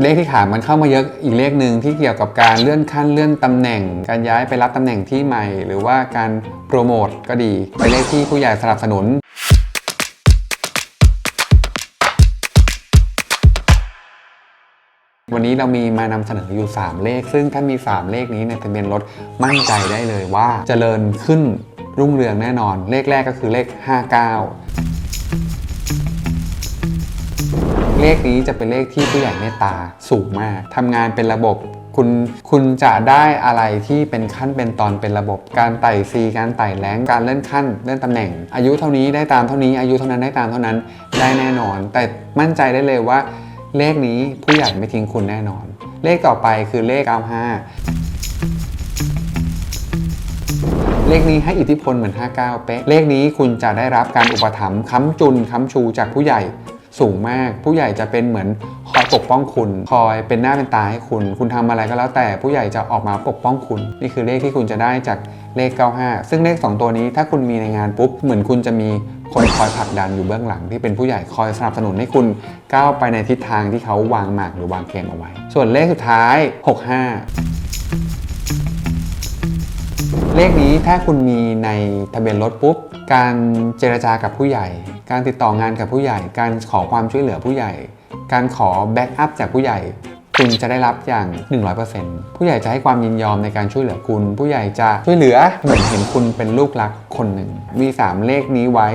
เลขที่ขามันเข้ามาเยอะอีกเลขหนึ่งที่เกี่ยวกับการเลื่อนขั้นเลื่อนตำแหน่ง การย้ายไปรับตำแหน่งที่ใหม่ หรือว่าการโปรโมทก็ดีเป็นเลขที่ผู้ใหญ่สนับสนุน วันนี้เรามีมานำเสนออยู่ 3 เลข ซึ่งถ้ามี 3 เลขนี้ในทะเบียนรถมั่นใจได้เลยว่าเจริญขึ้นรุ่งเรืองแน่นอน เลขแรกก็คือเลข 59 เลขนี้จะเป็นเลขที่ผู้ใหญ่เมตตาสูงมากทำงานเป็นระบบคุณคุณจะได้อะไรที่เป็นขั้นเป็นตอนเป็นระบบ การไต่ซีการไต่แรงการเลื่อนขั้นเลื่อนตำแหน่ง อายุเท่านี้ได้ตามเท่านี้อายุเท่านั้นได้ตามเท่านั้นได้แน่นอน แต่มั่นใจได้เลยว่า เลขนี้ผู้ใหญ่ไม่ทิ้งคุณแน่นอน เลขต่อไปคือเลข 95 เลขนี้ให้อิทธิพลเหมือน 59 เป๊ะ เลขนี้คุณจะได้รับการอุปถัมภ์ค้ำจุนค้ำชูจากผู้ใหญ่ สูงมาก ผู้ใหญ่จะเป็นเหมือนคอยปกป้องคุณ คอยเป็นหน้าเป็นตาให้คุณ คุณทำอะไรก็แล้วแต่ผู้ใหญ่จะออกมาปกป้องคุณ นี่คือเลขที่คุณจะได้จากเลข 95 ซึ่งเลข 2 ตัวนี้ถ้าคุณมีในงานปุ๊บ เหมือนคุณจะมีคนคอยผลักดันอยู่เบื้องหลังที่เป็นผู้ใหญ่คอยสนับสนุนให้คุณก้าวไปในทิศทางที่เขาวางหมากหรือวางเกมเอาไว้ ส่วนเลขสุดท้าย 65 เลขนี้ถ้าคุณมีในทะเบียนรถปุ๊บ การเจรจากับผู้ใหญ่ การติดต่องานกับผู้ใหญ่ การขอความช่วยเหลือผู้ใหญ่ การขอแบ็กอัพจากผู้ใหญ่ คุณจะได้รับอย่าง 100%ผู้ใหญ่จะให้ความยินยอมในการช่วยเหลือคุณ ผู้ใหญ่จะช่วยเหลือเหมือนเห็นคุณเป็นลูกรักคนหนึ่ง มี 3 เลขนี้ไว้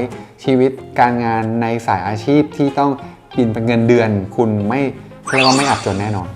ชีวิตการงานในสายอาชีพที่ต้องกินเป็นเงินเดือน คุณไม่เรียกว่าไม่อับจนแน่นอน